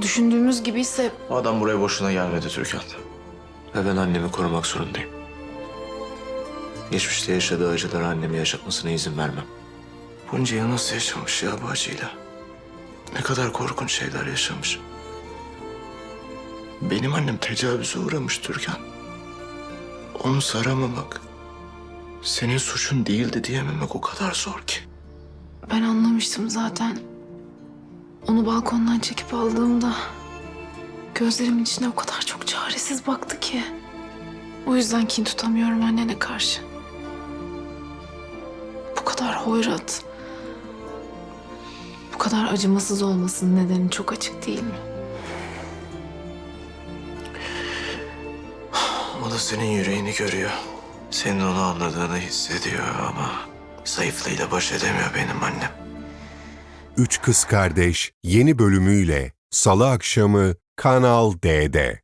düşündüğümüz gibiyse O adam buraya boşuna gelmedi Türkan. Ve ben annemi korumak zorundayım. Geçmişte yaşadığı acıları annemi yaşatmasına izin vermem. Bunca yıl nasıl yaşamış ya bu acıyla? Ne kadar korkunç şeyler yaşamış. Benim annem tecavüze uğramış Türkan. Onu saramamak, senin suçun değildi diyememek o kadar zor ki. ben anlamıştım zaten. Onu balkondan çekip aldığımda gözlerimin içine o kadar çok çaresiz baktı ki. O yüzden kin tutamıyorum annene karşı. Bu kadar hoyrat, bu kadar acımasız olmasının nedeni çok açık değil mi? O da senin yüreğini görüyor. Senin onu anladığını hissediyor ama zayıflığıyla baş edemiyor benim annem. Üç Kız Kardeş yeni bölümüyle Salı akşamı Kanal D'de.